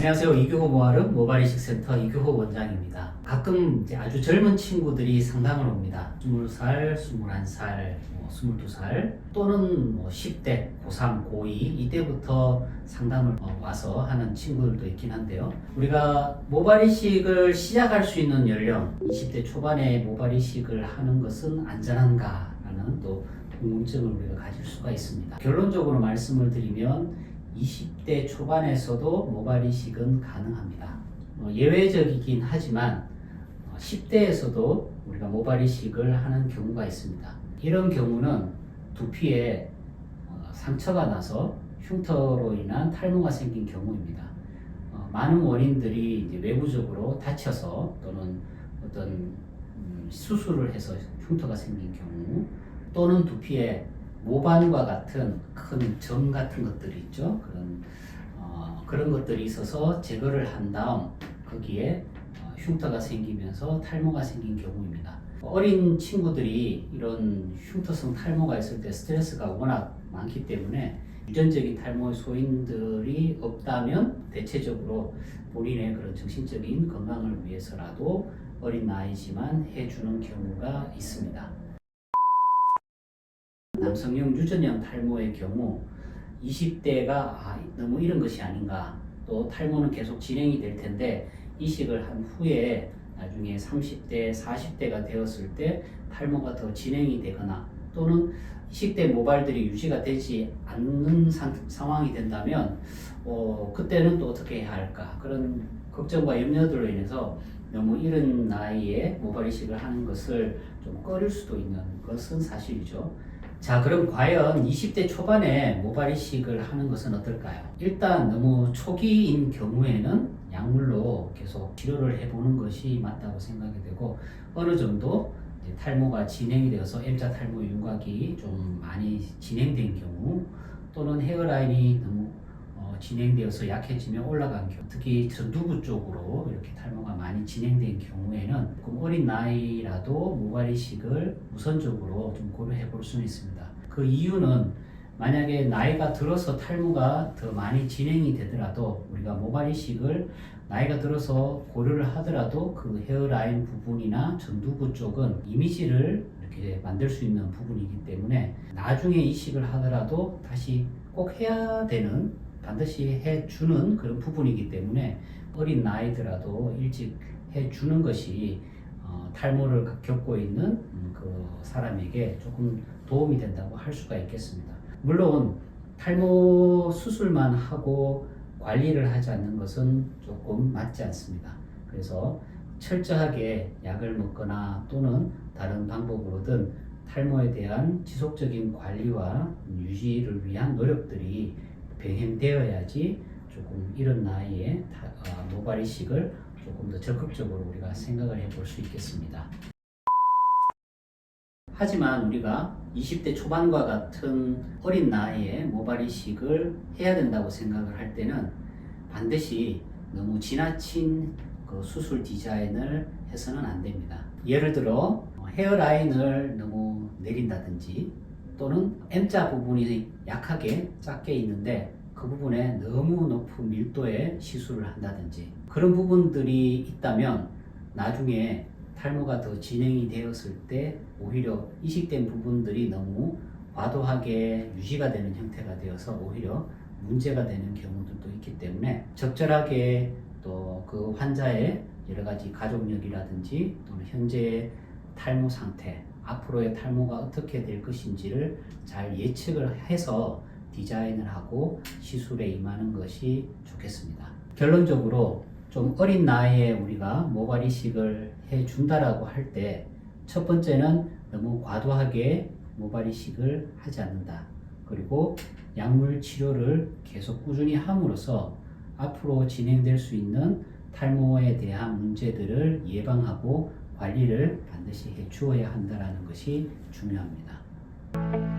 안녕하세요. 이규호 모아름 모발이식센터 이규호 원장입니다. 가끔 아주 젊은 친구들이 상담을 옵니다. 20살, 21살, 뭐 22살 또는 뭐 10대, 고3, 고2 이때부터 상담을 어, 와서 하는 친구들도 있긴 한데요. 우리가 모발이식을 시작할 수 있는 연령 20대 초반에 모발이식을 하는 것은 안전한가 라는 또 궁금증을 우리가 가질 수가 있습니다. 결론적으로 말씀을 드리면 20대 초반에서도 모발 이식은 가능합니다. 어, 예외적이긴 하지만 10대에서도 우리가 모발 이식을 하는 경우가 있습니다. 이런 경우는 두피에 어, 상처가 나서 흉터로 인한 탈모가 생긴 경우입니다. 어, 많은 원인들이 외부적으로 다쳐서 또는 어떤 음, 수술을 해서 흉터가 생긴 경우 또는 두피에 모반과 같은 큰 점 같은 것들이 있죠. 그런 어, 그런 것들이 있어서 제거를 한 다음 거기에 어, 흉터가 생기면서 탈모가 생긴 경우입니다. 어린 친구들이 이런 흉터성 탈모가 있을 때 스트레스가 워낙 많기 때문에 유전적인 탈모 소인들이 없다면 대체적으로 본인의 그런 정신적인 건강을 위해서라도 어린 나이지만 해주는 경우가 있습니다. 남성형 유전형 탈모의 경우 20대가 아, 너무 이런 것이 아닌가 또 탈모는 계속 진행이 될 텐데 이식을 한 후에 나중에 30대, 40대가 되었을 때 탈모가 더 진행이 되거나 또는 이식대 모발들이 유지가 되지 않는 상, 상황이 된다면 어, 그때는 또 어떻게 해야 할까 그런 걱정과 염려들로 인해서 너무 이른 나이에 모발 이식을 하는 것을 좀 꺼릴 수도 있는 것은 사실이죠. 자, 그럼 과연 20대 초반에 모발 이식을 하는 것은 어떨까요? 일단 너무 초기인 경우에는 약물로 계속 치료를 해보는 것이 맞다고 생각이 되고 어느 정도 탈모가 진행이 되어서 M자 탈모 윤곽이 좀 많이 진행된 경우 또는 헤어라인이 너무 어, 진행되어서 약해지면 올라간 경우 특히 전두부 쪽으로 이렇게 탈모가 많이 진행된 경우에는 조금 어린 나이라도 모발 이식을 우선적으로 좀 고려해 볼 수는 있습니다. 그 이유는 만약에 나이가 들어서 탈모가 더 많이 진행이 되더라도 우리가 모발 이식을 나이가 들어서 고려를 하더라도 그 헤어라인 부분이나 전두부 쪽은 이미지를 이렇게 만들 수 있는 부분이기 때문에 나중에 이식을 하더라도 다시 꼭 해야 되는 반드시 해주는 그런 부분이기 때문에 어린 나이더라도 일찍 해주는 것이 어, 탈모를 겪고 있는 음, 그 사람에게 조금 도움이 된다고 할 수가 있겠습니다. 물론 탈모 수술만 하고 관리를 하지 않는 것은 조금 맞지 않습니다. 그래서 철저하게 약을 먹거나 또는 다른 방법으로든 탈모에 대한 지속적인 관리와 유지를 위한 노력들이 병행되어야지 조금 이런 나이에 타- 어, 조금 더 적극적으로 우리가 생각을 해볼 수 있겠습니다. 하지만 우리가 20대 초반과 같은 어린 나이에 모발 이식을 해야 된다고 생각을 할 때는 반드시 너무 지나친 그 수술 디자인을 해서는 안 됩니다. 예를 들어 헤어라인을 너무 내린다든지 또는 M자 부분이 약하게 작게 있는데 그 부분에 너무 높은 밀도의 시술을 한다든지 그런 부분들이 있다면 나중에 탈모가 더 진행이 되었을 때 오히려 이식된 부분들이 너무 과도하게 유지가 되는 형태가 되어서 오히려 문제가 되는 경우들도 있기 때문에 적절하게 또 그 환자의 여러 가지 가족력이라든지 또는 현재의 탈모 상태, 앞으로의 탈모가 어떻게 될 것인지를 잘 예측을 해서 디자인을 하고 시술에 임하는 것이 좋겠습니다. 결론적으로 좀 어린 나이에 우리가 모발 이식을 해 준다라고 할 때 첫 번째는 너무 과도하게 모발 이식을 하지 않는다. 그리고 약물 치료를 계속 꾸준히 함으로써 앞으로 진행될 수 있는 탈모에 대한 문제들을 예방하고 관리를 반드시 해 주어야 한다라는 것이 중요합니다.